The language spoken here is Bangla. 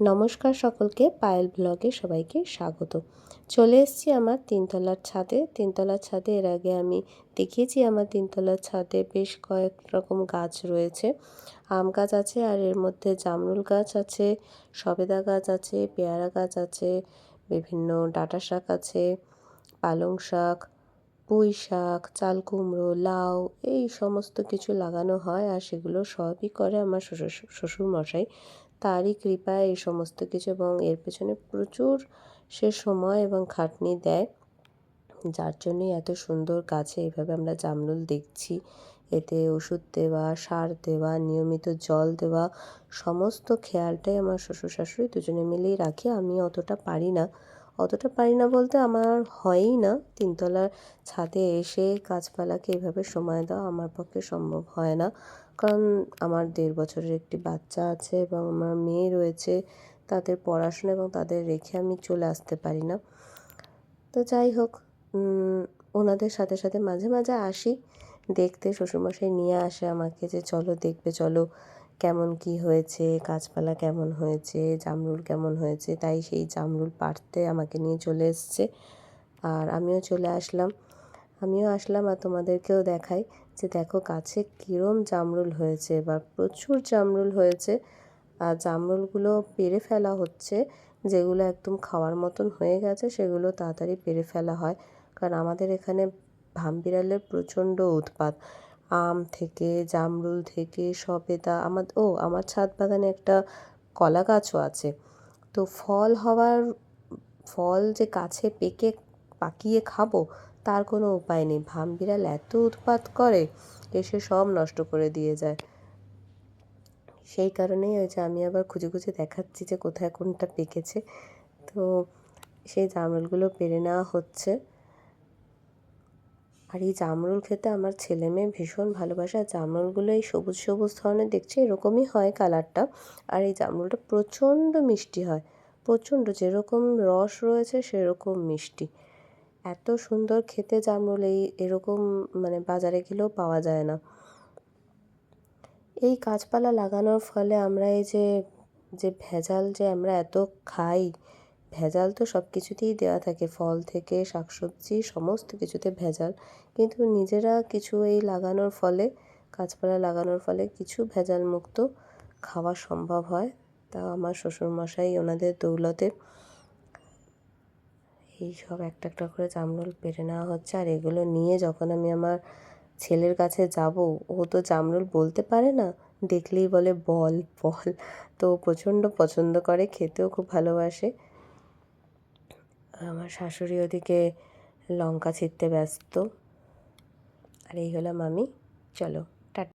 নমস্কার সকলকে, পায়েল ব্লগে সবাইকে স্বাগত। চলে এসেছি আমার তিনতলার ছাদে। তিনতলার ছাদে এর আগে আমি দেখিয়েছি আমার তিনতলার ছাদে বেশ কয়েক রকম গাছ রয়েছে। আম গাছ আছে আর এর মধ্যে জামরুল গাছ আছে, সবেদা গাছ আছে, পেয়ারা গাছ আছে, বিভিন্ন ডাঁটা শাক আছে, পালং শাক, পুঁই শাক, চাল কুমড়ো, লাউ, এই সমস্ত কিছু লাগানো হয় আর সেগুলো সবই করে আমার শ্বশুর শ্বশুর মশাই তারই কৃপায় এই সমস্ত কিছু এবং এর পেছনে প্রচুর সে সময় এবং খাটনি দেয়, যার জন্যই এত সুন্দর গাছে এভাবে আমরা জামরুল দেখছি। এতে ওষুধ দেওয়া, সার দেওয়া, নিয়মিত জল দেওয়া, সমস্ত খেয়ালটাই আমার শ্বশুর শাশুড়ি দুজনে মিলেই রাখে। আমি অতটা পারি না। অতটা পারি না বলতে আমার হয়ই না। তিনতলার ছাদে এসে গাছপালাকে এভাবে সময় দেওয়া আমার পক্ষে সম্ভব হয় না। কারণ আমার দেড় বছরের একটি বাচ্চা আছে এবং আমার মেয়ে রয়েছে, তাদের পড়াশোনা এবং তাদের রেখে আমি চলে আসতে পারি না। তো যাই হোক ওনাদের সাথে সাথে মাঝে মাঝে আসি। দেখতে শ্বশুরমশাই নিয়ে আসে আমাকে যে, চলো, দেখবে, চলো। কেমন কি হয়েছে, গাছপালা কেমন হয়েছে, জামরুল কেমন হয়েছে, তাই সেই জামরুল পাড়তে আমাকে নিয়ে চলে এসছে। আর আমিও চলে আসলাম। আমিও আসলাম আর তোমাদেরকেও দেখাই যে দেখো গাছে কীরম জামরুল হয়েছে, এবার প্রচুর জামরুল হয়েছে। আর জামরুলগুলো পেরে ফেলা হচ্ছে, যেগুলো একদম খাওয়ার মতন হয়ে গেছে, সেগুলো তাড়াতাড়ি পেরে ফেলা হয়। কারণ আমাদের এখানে ভামবিড়ালের প্রচণ্ড উৎপাত। আম থেকে, জামরুল থেকে, সবেদা, আমার, ও আমার ছাদ বাগানে একটা কলা গাছও আছে। তো ফল হওয়ার, ফল যে গাছে পেকে পাকিয়ে খাব, তার কোনো উপায় নেই। ভামবিড়াল এত উৎপাত করে, এসে সব নষ্ট করে দিয়ে যায়। সেই কারণেই ওই যে আমি আবার খুঁজে খুঁজে দেখাচ্ছি যে কোথায় কোনটা পেকেছে। তো সেই জামরুলগুলো পেরে নেওয়া হচ্ছে। আর এই জামরুল খেতে আমার ছেলে মেয়ে ভীষণ ভালোবাসে। আর জামরুলগুলো এই সবুজ সবুজ ধরনের দেখছি, এরকমই হয় কালারটা। আর এই জামরুলটা প্রচণ্ড মিষ্টি হয়। প্রচণ্ড যেরকম রস রয়েছে, সেরকম মিষ্টি। এত সুন্দর খেতে জামরুল এই, এরকম মানে বাজারে গেলেও পাওয়া যায় না। এই গাছপালা লাগানোর ফলে আমরা এই যে যে ভেজাল যে আমরা এত খাই ভেজাল তো সব কিছুতেই দেওয়া থাকে। ফল থেকে শাকসবজি, সমস্ত কিছুতে ভেজাল। কিন্তু নিজেরা কিছু এই লাগানোর ফলে, গাছপালা লাগানোর ফলে কিছু ভেজাল মুক্ত খাওয়া সম্ভব হয়। তা আমার শ্বশুরমশাই ওনাদের দৌলতে এই সব একটা একটা করে জামরুল পেরে নেওয়া হচ্ছে। আর এগুলো নিয়ে যখন আমি আমার ছেলের কাছে যাব, ও তো জামরুল বলতে পারে না, দেখলেই বলে, বল বল। তো প্রচণ্ড পছন্দ করে, খেতেও খুব ভালোবাসে। আমার শাশুড়ি ওদিকে লঙ্কা ছিঁড়তে ব্যস্ত। আর এই হলাম আমি। চলো।